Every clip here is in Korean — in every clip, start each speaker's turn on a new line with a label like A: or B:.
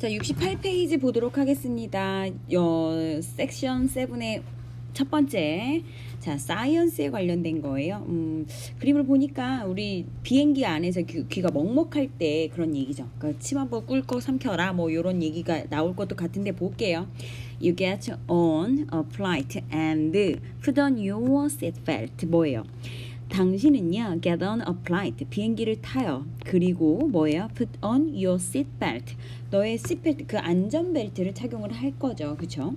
A: 자, 68페이지 보도록 하겠습니다. 어, 섹션 7의 첫 번째. 자, 사이언스에 관련된 거예요. 음, 그림을 보니까 우리 비행기 안에서 귀, 가 먹먹할 때 그런 얘기죠. 그러니까 침 한번 꿀꺽 삼켜라. 뭐 이런 얘기가 나올 것도 같은데 볼게요. You get on a flight and put on your seatbelt. 뭐예요? 당신은요, get on a flight, 비행기를 타요. 그리고 뭐예요? put on your seat belt, 너의 시트그 안전벨트를 착용을 할 거죠. 그쵸?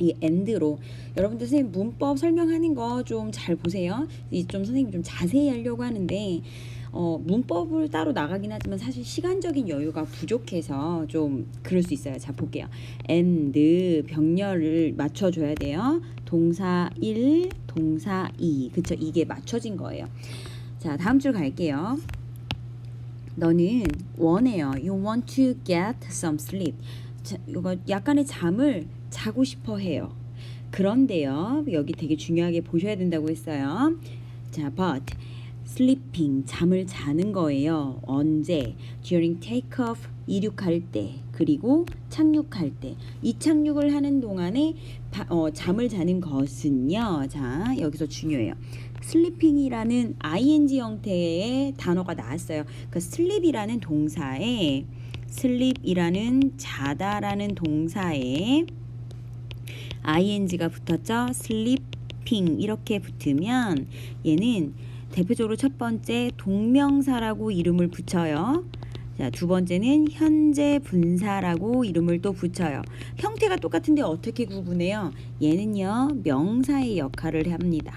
A: 이 엔드로 여러분들 선생님 문법 설명하는 거 좀 잘 보세요. 이 좀 선생님 좀 자세히 하려고 하는데 어, 문법을 따로 나가긴 하지만 사실 시간적인 여유가 부족해서 좀 그럴 수 있어요. 자, 볼게요. and 병렬을 맞춰줘야 돼요. 동사 1, 동사 2. 그쵸? 이게 맞춰진 거예요. 자, 다음 줄 갈게요. 너는 원해요. You want to get some sleep. 자, 이거 약간의 잠을 자고 싶어 해요. 그런데요, 여기 되게 중요하게 보셔야 된다고 했어요. 자, but sleeping 잠을 자는 거예요. 언제? during take off 이륙할 때 그리고 착륙할 때 이 착륙을 하는 동안에 바, 어, 잠을 자는 것은요. 자 여기서 중요해요. sleeping이라는 ing 형태의 단어가 나왔어요. 그 sleep이라는 동사에 sleep이라는 자다라는 동사에 ing가 붙었죠. sleeping 이렇게 붙으면 얘는 대표적으로 첫 번째 동명사라고 이름을 붙여요. 자, 두 번째는 현재 분사라고 이름을 또 붙여요. 형태가 똑같은데 어떻게 구분해요? 얘는요, 명사의 역할을 합니다.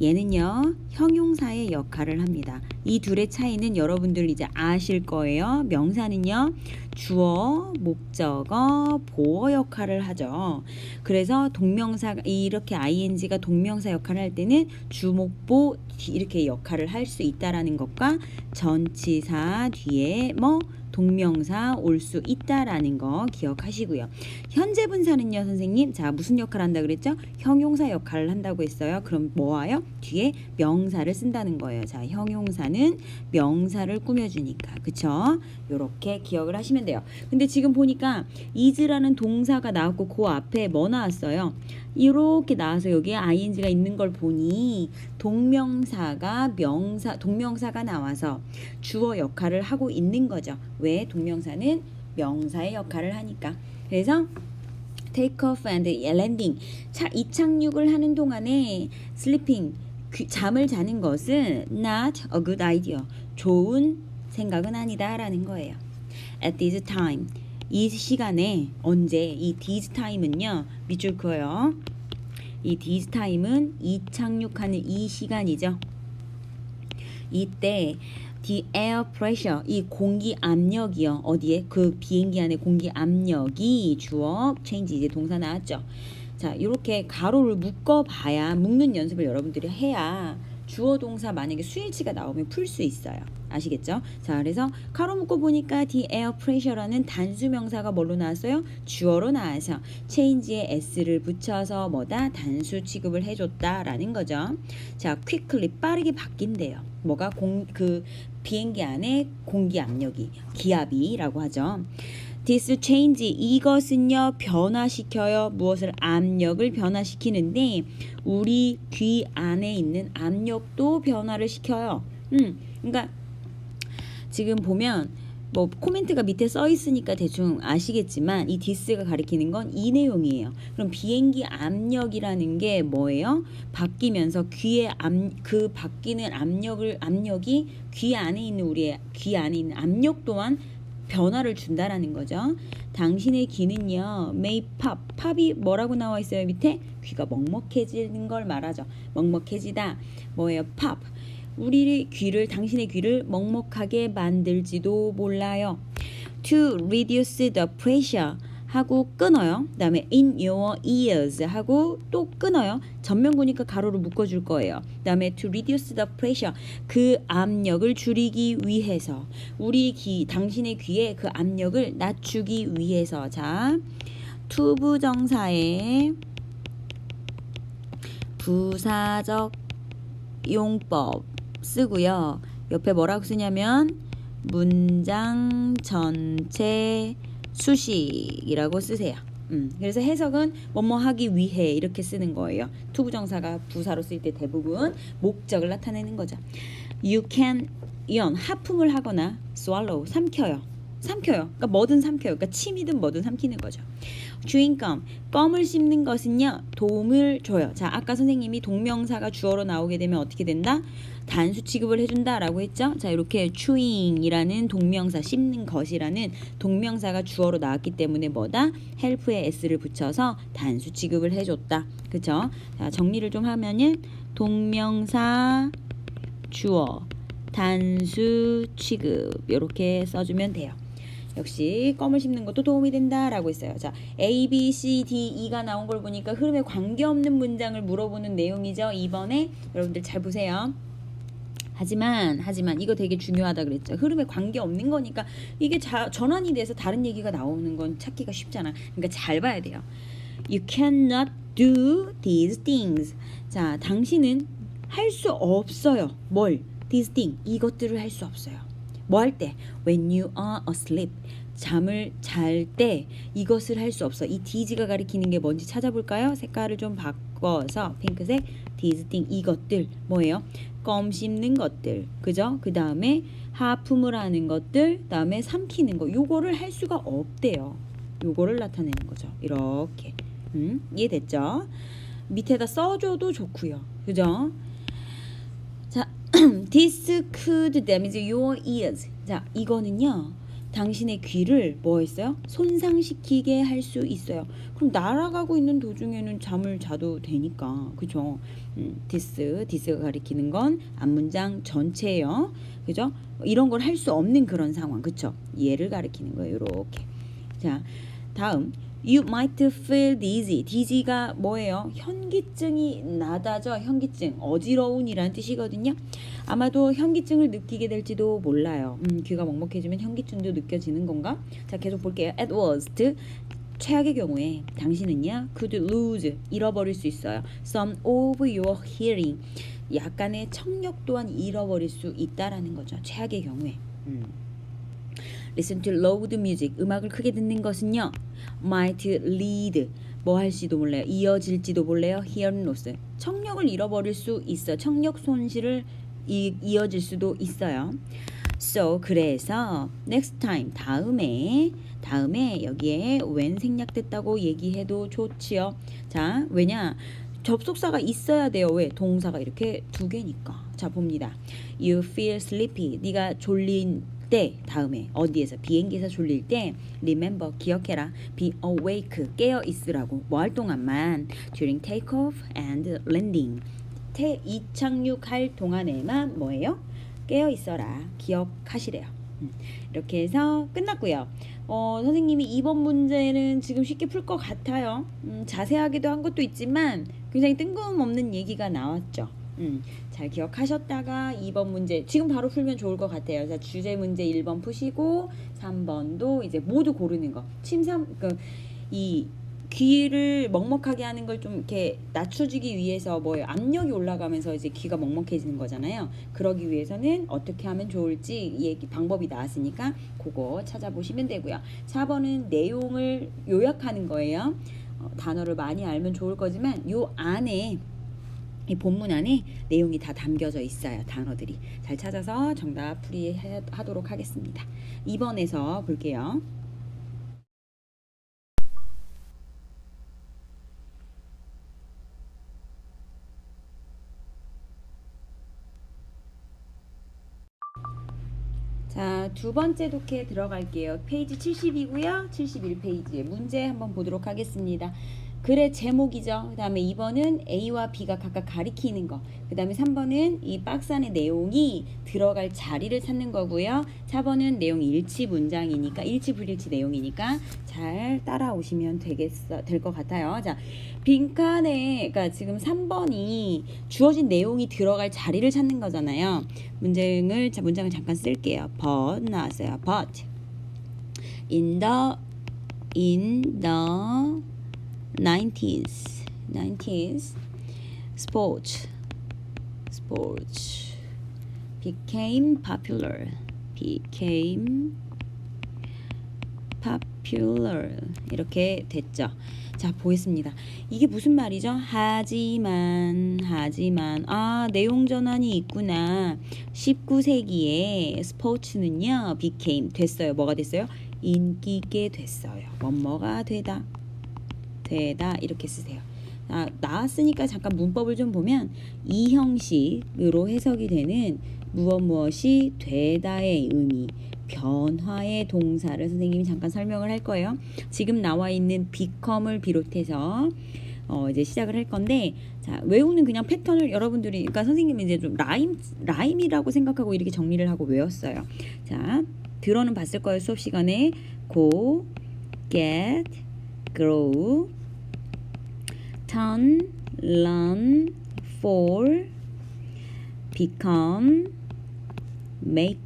A: 얘는요 형용사의 역할을 합니다. 이 둘의 차이는 여러분들 이제 아실 거예요. 명사는요 주어, 목적어, 보어 역할을 하죠. 그래서 동명사 이렇게 ing가 동명사 역할을 할 때는 주목보 이렇게 역할을 할 수 있다라는 것과 전치사 뒤에 뭐 동명사 올 수 있다라는 거 기억하시고요. 현재 분사는요, 선생님. 자, 무슨 역할을 한다 그랬죠? 형용사 역할을 한다고 했어요. 그럼 뭐와요? 뒤에 명사를 쓴다는 거예요. 자, 형용사는 명사를 꾸며주니까. 그쵸? 요렇게 기억을 하시면 돼요. 근데 지금 보니까 is라는 동사가 나왔고 그 앞에 뭐 나왔어요? 이렇게 나와서 여기에 ing가 있는 걸 보니 동명사가 명사 동명사가 나와서 주어 역할을 하고 있는 거죠. 왜 동명사는 명사의 역할을 하니까. 그래서 take off and landing. 차, 이착륙을 하는 동안에 sleeping, 귀, 잠을 자는 것은 not a good idea. 좋은 생각은 아니다라는 거예요. at this time. 이 시간에 언제 이 this time은요. 밑줄 그어요. 이 this time은 이착륙하는 이 시간이죠. 이때 the air pressure 이 공기 압력이요 어디에 그 비행기 안에 공기 압력이 주어 change 이제 동사 나왔죠 자 이렇게 가로를 묶어 봐야 묶는 연습을 여러분들이 해야 주어 동사 만약에 수일치가 나오면 풀 수 있어요 아시겠죠? 자, 그래서 카로 묶고 보니까 the air pressure라는 단수 명사가 뭘로 나왔어요? 주어로 나와서 change에 s를 붙여서 뭐다? 단수 취급을 해줬다라는 거죠. 자, quickly 빠르게 바뀐대요. 뭐가 공 그 비행기 안에 공기 압력이 기압이라고 하죠. this change 이것은요 변화시켜요 무엇을 압력을 변화시키는데 우리 귀 안에 있는 압력도 변화를 시켜요. 음, 그러니까 지금 보면 뭐 코멘트가 밑에 써 있으니까 대충 아시겠지만 이 디스가 가리키는 건 이 내용이에요. 그럼 비행기 압력이라는 게 뭐예요? 바뀌면서 귀의 암그 바뀌는 압력을 압력이 귀 안에 있는 우리의 귀 안에 있는 압력 또한 변화를 준다라는 거죠. 당신의 귀는요, may pop. 팝이 뭐라고 나와 있어요? 밑에 귀가 먹먹해지는 걸 말하죠. 먹먹해지다. 뭐예요? pop. 우리의 귀를 당신의 귀를 먹먹하게 만들지도 몰라요. To reduce the pressure 하고 끊어요. 그다음에 in your ears 하고 또 끊어요. 전면구니까 가로로 묶어줄 거예요. 그다음에 to reduce the pressure 그 압력을 줄이기 위해서 우리 귀 당신의 귀에 그 압력을 낮추기 위해서 자 투부정사의 부사적 용법 쓰고요. 옆에 뭐라고 쓰냐면 문장 전체 수식이라고 쓰세요. 음, 그래서 해석은 뭐뭐 하기 위해 이렇게 쓰는 거예요. 투부정사가 부사로 쓰일 때 대부분 목적을 나타내는 거죠. You can 이언 하품을 하거나 swallow 삼켜요. 삼켜요. 그러니까 뭐든 삼켜요. 그러니까 침이든 뭐든 삼키는 거죠. 주인껌, 껌을 씹는 것은요 도움을 줘요. 자, 아까 선생님이 동명사가 주어로 나오게 되면 어떻게 된다? 단수 취급을 해준다라고 했죠. 자 이렇게 chewing이라는 동명사 씹는 것이라는 동명사가 주어로 나왔기 때문에 뭐다? help에 s를 붙여서 단수 취급을 해줬다. 그쵸? 자 정리를 좀 하면은 동명사 주어 단수 취급 이렇게 써주면 돼요. 역시 껌을 씹는 것도 도움이 된다라고 했어요. 자, A, B, C, D, E가 나온 걸 보니까 흐름에 관계없는 문장을 물어보는 내용이죠. 이번에 여러분들 잘 보세요. 하지만 하지만 이거 되게 중요하다 그랬죠. 흐름에 관계 없는 거니까 이게 자, 전환이 돼서 다른 얘기가 나오는 건 찾기가 쉽잖아. 그러니까 잘 봐야 돼요. You cannot do these things. 자, 당신은 할 수 없어요. 뭘? These things. 이것들을 할 수 없어요. 뭐 할 때? When you are asleep. 잠을 잘 때 이것을 할 수 없어. 이 디즈가 가리키는 게 뭔지 찾아볼까요? 색깔을 좀 바꿔서 핑크색 디즈팅 이것들 뭐예요? 껌 씹는 것들 그죠? 그 다음에 하품을 하는 것들 다음에 삼키는 거 요거를 할 수가 없대요. 요거를 나타내는 거죠. 이렇게 음, 이해됐죠? 밑에다 써줘도 좋고요. 그죠? 자, this could damage your ears. 자, 이거는요. 당신의 귀를 뭐 했어요? 손상시키게 할 수 있어요. 그럼 날아가고 있는 도중에는 잠을 자도 되니까. 그죠? 음, 디스, 디스가 가리키는 건 앞문장 전체예요. 그죠? 이런 걸 할 수 없는 그런 상황. 그쵸? 얘를 가리키는 거예요. 이렇게. 자, 다음. You might feel dizzy. dizzy가 뭐예요? 현기증이 나다죠. 현기증. 어지러운이란 뜻이거든요. 아마도 현기증을 느끼게 될지도 몰라요. 음, 귀가 먹먹해지면 현기증도 느껴지는 건가? 자, 계속 볼게요. At worst. 최악의 경우에 당신은요 could lose 잃어버릴 수 있어요 some of your hearing 약간의 청력 또한 잃어버릴 수 있다라는 거죠 최악의 경우에 음. Listen to loud music. 음악을 크게 듣는 것은요. might lead. 뭐 할지도 몰라요. 이어질지도 몰라요. hear는 없어 청력을 잃어버릴 수 있어. 청력 손실을 이, 이어질 수도 있어요. So 그래서 next time 다음에 다음에 여기에 w 생략됐다고 얘기해도 좋지요. 자 왜냐 접속사가 있어야 돼요. 왜 동사가 이렇게 두 개니까. 자 봅니다. You feel sleepy. 네가 졸린 때 다음에 어디에서 비행기에서 졸릴 때 remember 기억해라 be awake 깨어 있으라고 뭐 할 동안만 during take off and landing 태 이착륙할 동안에만 뭐예요? 깨어 있어라 기억하시래요. 음, 이렇게 해서 끝났고요. 어, 선생님이 이번 문제는 지금 쉽게 풀 것 같아요. 음, 자세하기도한 것도 있지만 굉장히 뜬금없는 얘기가 나왔죠. 음, 잘 기억하셨다가 2번 문제 지금 바로 풀면 좋을 것 같아요. 자, 주제 문제 1번 푸시고 3번도 이제 모두 고르는 거. 침삼 그이 귀를 먹먹하게 하는 걸 좀 이렇게 낮춰주기 위해서 뭐 압력이 올라가면서 이제 귀가 먹먹해지는 거잖아요. 그러기 위해서는 어떻게 하면 좋을지 얘기 방법이 나왔으니까 그거 찾아보시면 되고요. 4번은 내용을 요약하는 거예요. 어, 단어를 많이 알면 좋을 거지만 요 안에 이 본문 안에 내용이 다 담겨져 있어요. 단어들이. 잘 찾아서 정답 풀이하도록 하겠습니다. 2번에서 볼게요. 자, 두 번째 독해 들어갈게요. 페이지 70이고요. 71페이지에 문제 한번 보도록 하겠습니다. 글의 제목이죠. 그 다음에 2번은 A와 B가 각각 가리키는 거. 그 다음에 3번은 이 박스 안에 내용이 들어갈 자리를 찾는 거고요. 4번은 내용 일치 문장이니까, 일치 불일치 내용이니까 잘 따라오시면 되겠어, 될것 같아요. 자, 빈칸에, 그니까 지금 3번이 주어진 내용이 들어갈 자리를 찾는 거잖아요. 문장을, 자, 문장을 잠깐 쓸게요. but 나왔어요. but. in the, in the, 90s, 90s, sports, sports became popular, became popular 이렇게 됐죠. 자 보겠습니다. 이게 무슨 말이죠? 하지만 하지만 아 내용 전환이 있구나. 19세기에 스포츠는요 became 됐어요. 뭐가 됐어요? 인기게 됐어요. 뭐뭐가 되다. 되다 이렇게 쓰세요. 아, 나왔으니까 잠깐 문법을 좀 보면 이 형식으로 해석이 되는 무엇 무엇이 되다의 의미 변화의 동사를 선생님이 잠깐 설명을 할 거예요. 지금 나와 있는 become을 비롯해서 어, 이제 시작을 할 건데 자 외우는 그냥 패턴을 여러분들이 그러니까 선생님이 이제 좀 라임 라임이라고 생각하고 이렇게 정리를 하고 외웠어요. 자 들어는 봤을 거예요 수업 시간에 go get grow, turn, learn, fall, become, make,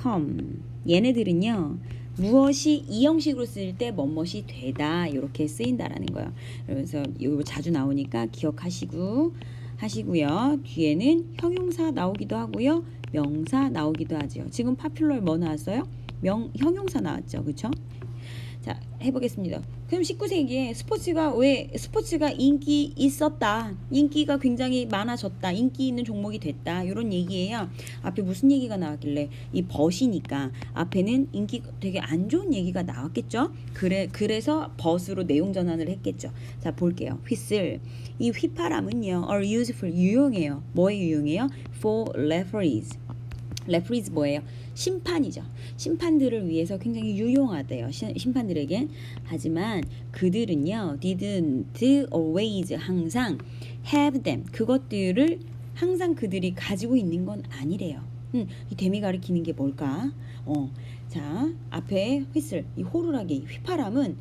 A: come. 얘네들은요. 무엇이 이 형식으로 쓸때 뭐뭇이 되다 이렇게 쓰인다라는 거예요. 그래서 이거 자주 나오니까 기억하시고 하시고요. 뒤에는 형용사 나오기도 하고요. 명사 나오기도 하죠. 지금 파퓰러에 뭐 나왔어요? 명 형용사 나왔죠. 그렇죠? 자, 해보겠습니다. 그럼 19세기에 스포츠가 왜 스포츠가 인기 있었다, 인기가 굉장히 많아졌다, 인기 있는 종목이 됐다 이런 얘기예요. 앞에 무슨 얘기가 나왔길래 이버시니까 앞에는 인기 되게 안 좋은 얘기가 나왔겠죠. 그래 그래서 버스로 내용 전환을 했겠죠. 자 볼게요. 휘슬 이 휘파람은요, are useful 유용해요. 뭐에 유용해요? For referees 레프리즈 뭐예요? 심판이죠. 심판들을 위해서 굉장히 유용하대요. 심판들에겐. 하지만 그들은요. didn't always 항상 have them 그것들을 항상 그들이 가지고 있는 건 아니래요. 음, 이 데미 가리키는 게 뭘까? 어, 자 앞에 휘슬, 이 호루라기, 휘파람은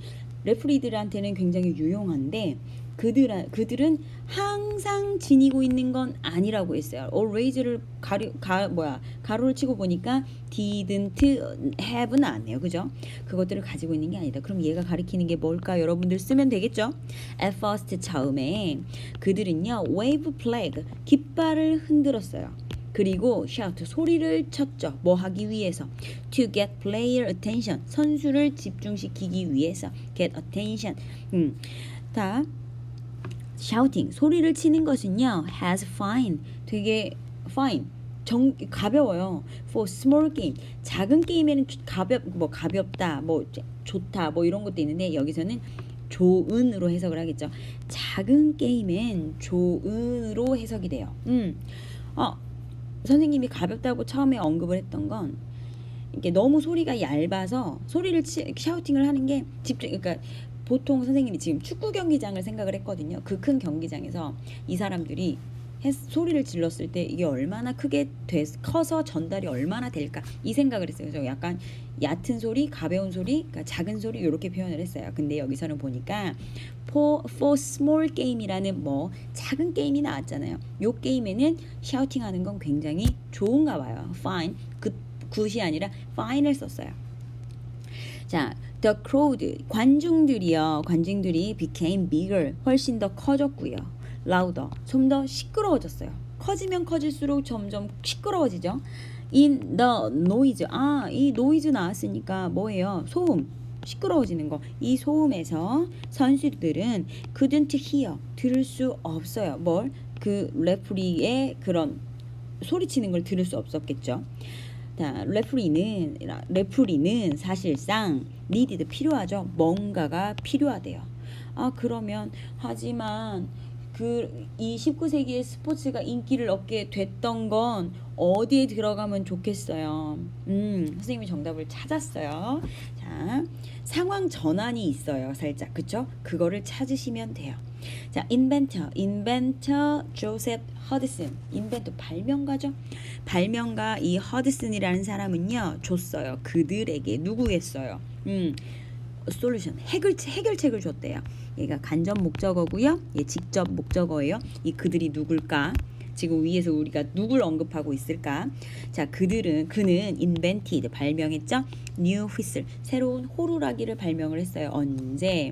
A: 레프리들한테는 굉장히 유용한데 그들 그들은 항상 지니고 있는 건 아니라고 했어요. always를 어, 가려 가 뭐야 가로를 치고 보니까 didn't have는 안 해요. 그죠? 그것들을 가지고 있는 게 아니다. 그럼 얘가 가리키는 게 뭘까? 여러분들 쓰면 되겠죠? at first 처음에 그들은요 wave flag 깃발을 흔들었어요. 그리고 shout 소리를 쳤죠. 뭐 하기 위해서 to get player attention 선수를 집중시키기 위해서 get attention 음. 다 shouting 소리를 치는 것은요 has fine 되게 fine 정 가벼워요 for small game 작은 게임에는 가볍 뭐 가볍다 뭐 좋다 뭐 이런 것도 있는데 여기서는 조은으로 해석을 하겠죠 작은 게임엔 조은으로 해석이 돼요 음 어, 선생님이 가볍다고 처음에 언급을 했던 건 이게 너무 소리가 얇아서 소리를 치, 샤우팅을 하는 게 집중 그러니까 보통 선생님이 지금 축구 경기장을 생각을 했거든요. 그 큰 경기장에서 이 사람들이 소리를 질렀을 때 이게 얼마나 크게 돼, 커서 전달이 얼마나 될까 이 생각을 했어요. 그래서 약간 얕은 소리, 가벼운 소리, 그러니까 작은 소리 이렇게 표현을 했어요. 근데 여기서는 보니까 for, for small game이라는 뭐 작은 게임이 나왔잖아요. 요 게임에는 샤우팅하는 건 굉장히 좋은가 봐요. fine 그 굿이 아니라 fine을 썼어요. 자, the crowd 관중들이요. 관중들이 became bigger 훨씬 더 커졌고요. louder 좀 더 시끄러워졌어요. 커지면 커질수록 점점 시끄러워지죠. in the noise 아, 이 노이즈 나왔으니까 뭐예요? 소음. 시끄러워지는 거. 이 소음에서 선수들은 couldn't hear 들을 수 없어요. 뭘? 그 레프리의 그런 소리치는 걸 들을 수 없었겠죠. 자, 레프리는 레프리는 사실상 n 디드 필요하죠. 뭔가가 필요하대요. 아 그러면 하지만 그 이 19세기의 스포츠가 인기를 얻게 됐던 건 어디에 들어가면 좋겠어요? 음, 선생님이 정답을 찾았어요. 자, 상황 전환이 있어요. 살짝. 그쵸? 그거를 찾으시면 돼요. 자, 인벤터, 인벤터 조셉 허드슨. 인벤터 발명가죠? 발명가 이 허드슨이라는 사람은요. 줬어요. 그들에게 누구겠어요? 음. 솔루션 해결 해결책을 줬대요. 얘가 간접 목적어고요. 얘 직접 목적어예요. 이 그들이 누굴까? 지금 위에서 우리가 누굴 언급하고 있을까? 자, 그들은 그는 i n v e 발명했죠. new 새로운 호루라기를 발명을 했어요. 언제?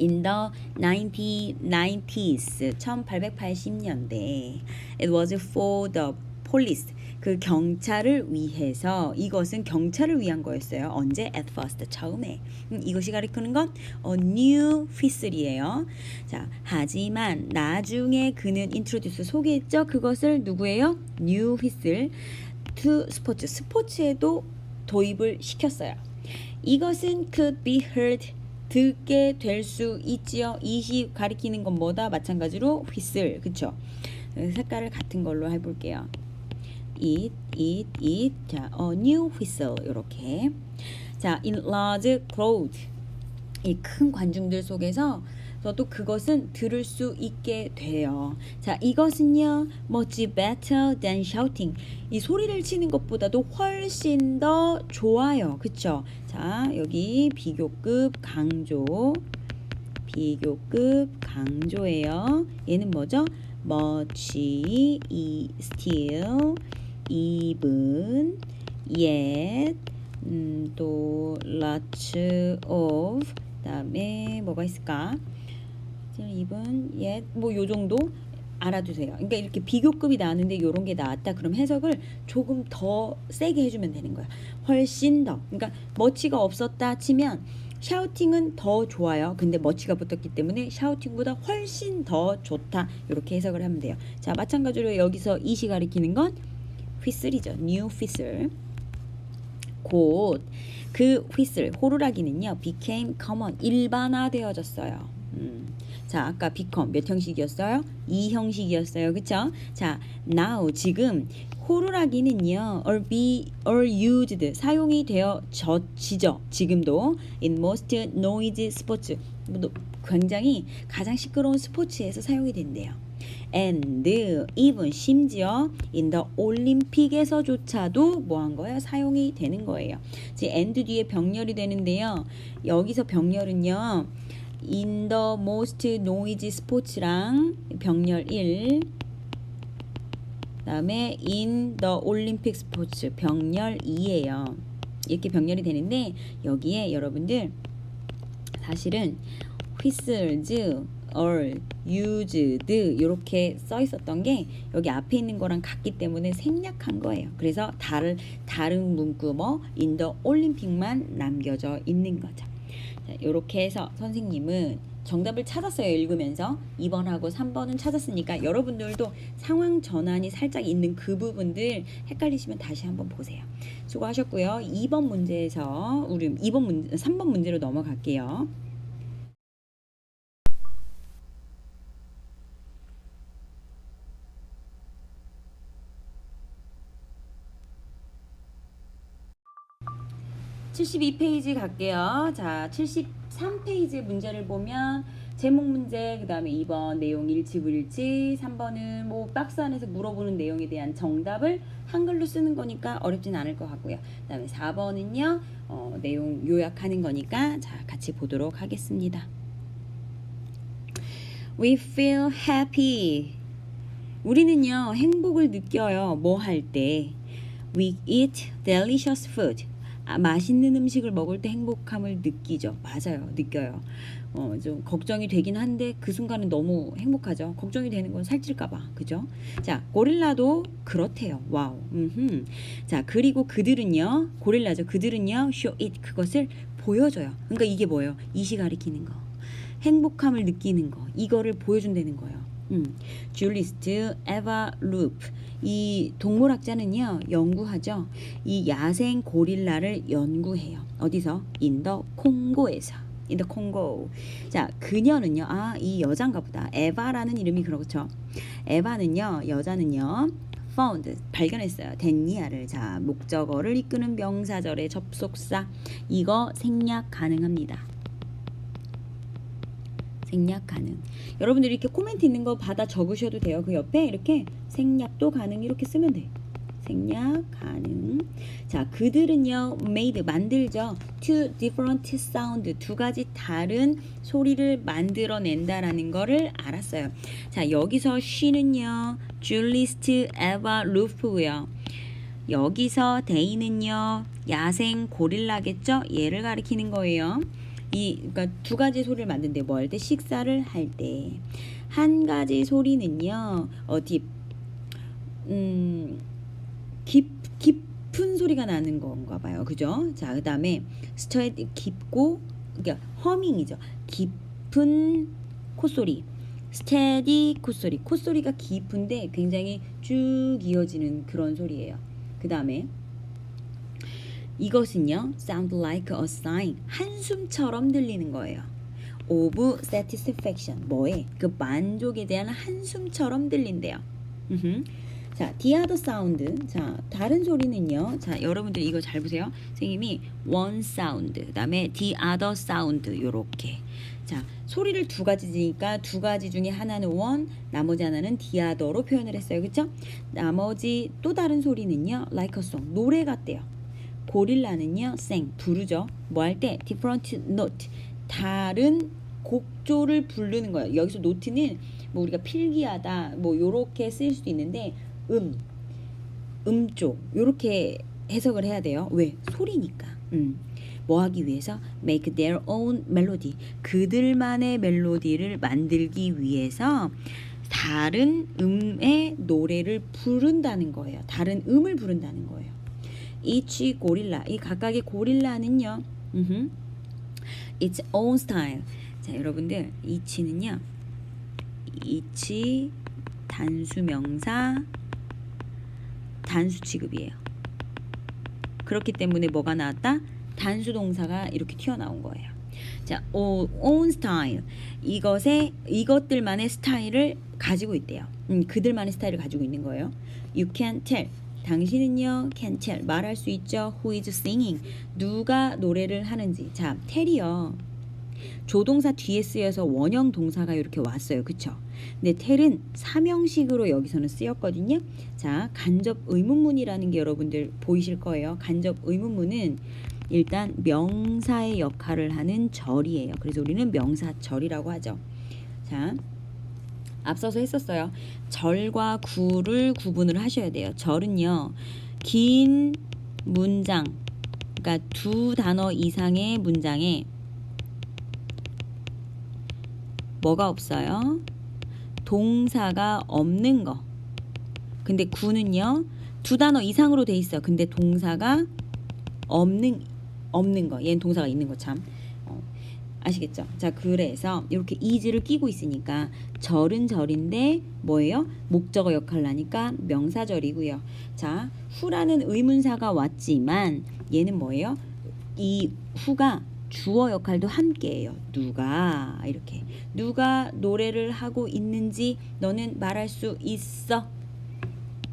A: in the 1990s 1880년대 it was for the police 그 경찰을 위해서 이것은 경찰을 위한 거였어요. 언제? At first 처음에 음, 이것이 가리키는 건 a new f i s h e 이에요자 하지만 나중에 그는 introduce 소개했죠. 그것을 누구예요? New f i s h e to 스포츠 스포츠에도 도입을 시켰어요. 이것은 could be heard 듣게 될 수 있지요. 이시 가리키는 건 뭐다? 마찬가지로 휘슬 그쵸? 색깔을 같은 걸로 해볼게요. it, it, it. 자, a new whistle 이렇게. 자, in large crowd 이 큰 관중들 속에서 또 그것은 들을 수 있게 돼요. 자, 이것은요, much better than shouting. 이 소리를 치는 것보다도 훨씬 더 좋아요. 그쵸? 자, 여기 비교급 강조. 비교급 강조예요. 얘는 뭐죠? much is e, still e v e yet, 음, 또 lots of 그다음에 뭐가 있을까? e v yet 뭐요 정도 알아두세요. 그러니까 이렇게 비교급이 나왔는데 이런 게 나왔다. 그럼 해석을 조금 더 세게 해주면 되는 거야. 훨씬 더. 그러니까 머치가 없었다 치면 샤우팅은 더 좋아요. 근데 머치가 붙었기 때문에 샤우팅보다 훨씬 더 좋다. 이렇게 해석을 하면 돼요. 자, 마찬가지로 여기서 이시 가리키는 건 휘슬이죠. 뉴 휘슬. 곧 그 휘슬 호루라기는요 became common 일반화되어졌어요. 음. 자 아까 become 몇 형식이었어요? 이 형식이었어요, 그렇죠? 자 now 지금 호루라기는요 or be or used 사용이 되어졌지죠. 지금도 in most noisy sports 뭐, 굉장히 가장 시끄러운 스포츠에서 사용이 된대요. and even 심지어 in the 올림픽에서조차도 뭐한 거예요? 사용이 되는 거예요. 즉 and 뒤에 병렬이 되는데요. 여기서 병렬은요. in the most noisy sports랑 병렬 1 그다음에 in the olympic sports 병렬 2예요. 이렇게 병렬이 되는데 여기에 여러분들 사실은 whistles or, used 이렇게 써 있었던 게 여기 앞에 있는 거랑 같기 때문에 생략한 거예요. 그래서 다른 다른 문구 뭐 인더 올림픽만 남겨져 있는 거죠. 자, 이렇게 해서 선생님은 정답을 찾았어요. 읽으면서 2번하고 3번은 찾았으니까 여러분들도 상황 전환이 살짝 있는 그 부분들 헷갈리시면 다시 한번 보세요. 수고하셨고요. 2번 문제에서 우리 2번 문 3번 문제로 넘어갈게요. 72페이지 갈게요. 자, 73페이지 문제를 보면 제목 문제, 그 다음에 2번 내용 일치불일치, 3번은 뭐 박스 안에서 물어보는 내용에 대한 정답을 한글로 쓰는 거니까 어렵진 않을 것 같고요. 그 다음에 4번은요, 어, 내용 요약하는 거니까 자, 같이 보도록 하겠습니다. We feel happy. 우리는요, 행복을 느껴요. 뭐 할 때. We eat delicious food. 아, 맛있는 음식을 먹을 때 행복함을 느끼죠. 맞아요. 느껴요. 어, 좀 걱정이 되긴 한데 그 순간은 너무 행복하죠. 걱정이 되는 건 살찔까봐. 그죠? 자, 고릴라도 그렇대요. 와우. 음흠. 자, 그리고 그들은요. 고릴라죠. 그들은요. show it. 그것을 보여줘요. 그러니까 이게 뭐예요? 이시 가리키는 거. 행복함을 느끼는 거. 이거를 보여준다는 거예요. 음. 줄리스트, 에바 루프. 이 동물학자는요, 연구하죠. 이 야생 고릴라를 연구해요. 어디서? 인더 콩고에서. 인더 콩고. 자, 그녀는요, 아, 이 여잔가 보다. 에바라는 이름이 그렇죠. 에바는요, 여자는요, found 발견했어요. 덴니아를 자 목적어를 이끄는 명사절의 접속사 이거 생략 가능합니다. 생략 가능. 여러분들이 이렇게 코멘트 있는 거 받아 적으셔도 돼요. 그 옆에 이렇게 생략도 가능 이렇게 쓰면 돼. 생략 가능. 자, 그들은요, made 만들죠. two different sound 두 가지 다른 소리를 만들어낸다라는 거를 알았어요. 자, 여기서 she는요, 줄리스트 에바 루프고요. 여기서 데이는요, 야생 고릴라겠죠? 얘를 가리키는 거예요. 이 그러니까 두 가지 소리를 만든대 뭐때 식사를 할때한 가지 소리는요 어디 음, 깊, 깊은 소리가 나는 건가 봐요. 그죠? 자, 그 다음에 스쳐 깊고, 그러니까 허밍이죠. 깊은 콧소리. 스테디 콧소리. 콧소리가 깊은데 굉장히 쭉 이어지는 그런 소리예요. 그 다음에 이것은요. sound like a sigh. 한숨처럼 들리는 거예요. of satisfaction. 뭐에? 그 만족에 대한 한숨처럼 들린대요. 자, 디아더 사운드. 자, 다른 소리는요. 자, 여러분들 이거 잘 보세요. 선생님이 원 사운드, 그다음에 디아더 사운드 요렇게. 자, 소리를 두 가지니까 두 가지 중에 하나는 원, 나머지 하나는 디아더로 표현을 했어요. 그렇죠? 나머지 또 다른 소리는요. like a 노래 같대요. 고릴라는요. 생 부르죠. 뭐 할때 different note. 다른 곡조를 부르는 거예요. 여기서 노트는 뭐 우리가 필기하다 뭐 요렇게 쓰 수도 있는데 음, 음쪽 이렇게 해석을 해야 돼요. 왜? 소리니까. 음. 뭐 하기 위해서 make their own melody 그들만의 멜로디를 만들기 위해서 다른 음의 노래를 부른다는 거예요. 다른 음을 부른다는 거예요. 이치 고릴라 이 각각의 고릴라는요. 음흠. its own style. 자, 여러분들 이치는요. 이치 단수 명사 단수 취급이에요. 그렇기 때문에 뭐가 나왔다? 단수 동사가 이렇게 튀어나온 거예요. 자, own style 이것의 이것들만의 스타일을 가지고 있대요. 음, 그들만의 스타일을 가지고 있는 거예요. You can tell 당신은요 can tell 말할 수 있죠 who is singing 누가 노래를 하는지 자 tell이요 조동사 뒤에 쓰여서 원형 동사가 이렇게 왔어요. 그쵸? 근데 텔은 삼형식으로 여기서는 쓰였거든요. 자, 간접 의문문이라는 게 여러분들 보이실 거예요. 간접 의문문은 일단 명사의 역할을 하는 절이에요. 그래서 우리는 명사절이라고 하죠. 자, 앞서서 했었어요. 절과 구를 구분을 하셔야 돼요. 절은요. 긴 문장, 그러니까 두 단어 이상의 문장에 뭐가 없어요? 동사가 없는 거. 근데 구는요. 두 단어 이상으로 돼 있어. 근데 동사가 없는 없는 거. 얘는 동사가 있는 거 참. 어, 아시겠죠? 자, 그래서 이렇게 이지를 끼고 있으니까 절은 절인데 뭐예요? 목적어 역할을 하니까 명사절이고요. 자, 후라는 의문사가 왔지만 얘는 뭐예요? 이 후가 주어 역할도 함께해요. 누가 이렇게 누가 노래를 하고 있는지 너는 말할 수 있어.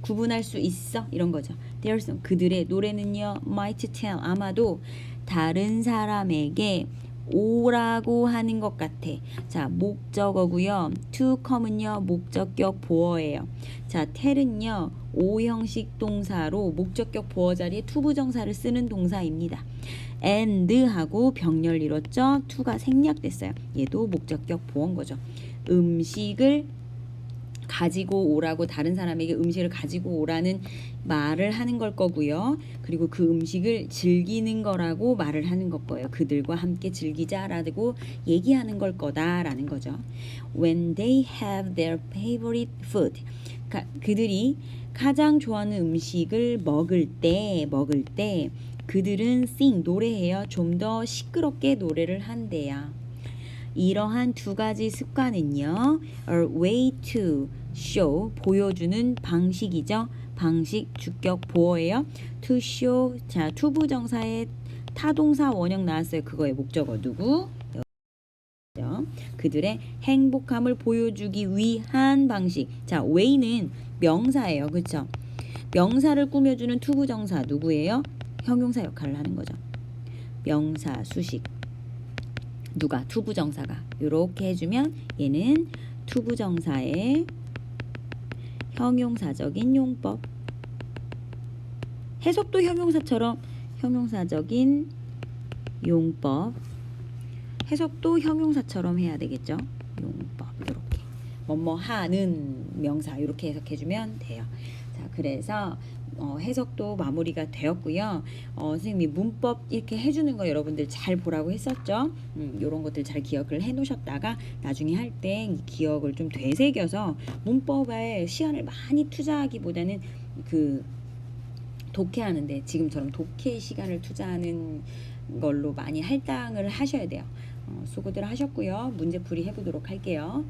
A: 구분할 수 있어 이런 거죠. Their s 그들의 노래는요. Might tell 아마도 다른 사람에게 오라고 하는 것 같아. 자 목적어고요. To come은요 목적격 보어예요. 자 tell은요 오형식 동사로 목적격 보어 자리에 투 부정사를 쓰는 동사입니다. and하고 병렬 이뤘죠. to가 생략됐어요. 얘도 목적격 보원거죠. 음식을 가지고 오라고 다른 사람에게 음식을 가지고 오라는 말을 하는 걸 거고요. 그리고 그 음식을 즐기는 거라고 말을 하는 것 거예요. 그들과 함께 즐기자라고 얘기하는 걸 거다라는 거죠. When they have their favorite food. 그러니까 그들이 가장 좋아하는 음식을 먹을 때 먹을 때 그들은 sing 노래해요. 좀 더 시끄럽게 노래를 한대요. 이러한 두 가지 습관은요. a way to show 보여주는 방식이죠. 방식 주격 보어예요. to show 자 투부 정사의 타동사 원형 나왔어요. 그거의 목적어 누구? 그들의 행복함을 보여주기 위한 방식. 자, way는 명사예요. 그렇죠? 명사를 꾸며주는 투부정사 누구예요? 형용사 역할을 하는 거죠. 명사 수식 누가 투부정사가 이렇게 해주면 얘는 투부정사의 형용사적인 용법 해석도 형용사처럼 형용사적인 용법 해석도 형용사처럼 해야 되겠죠. 용법 이렇게. 뭐뭐 하는 명사 이렇게 해석해 주면 돼요. 자, 그래서 어, 해석도 마무리가 되었고요. 어, 선생님이 문법 이렇게 해주는 거 여러분들 잘 보라고 했었죠. 이런 음, 것들 잘 기억을 해놓으셨다가 나중에 할 때 기억을 좀 되새겨서 문법에 시간을 많이 투자하기보다는 그 독해하는데 지금처럼 독해 시간을 투자하는 걸로 많이 할당을 하셔야 돼요. 어, 수고들 하셨고요. 문제풀이 해보도록 할게요.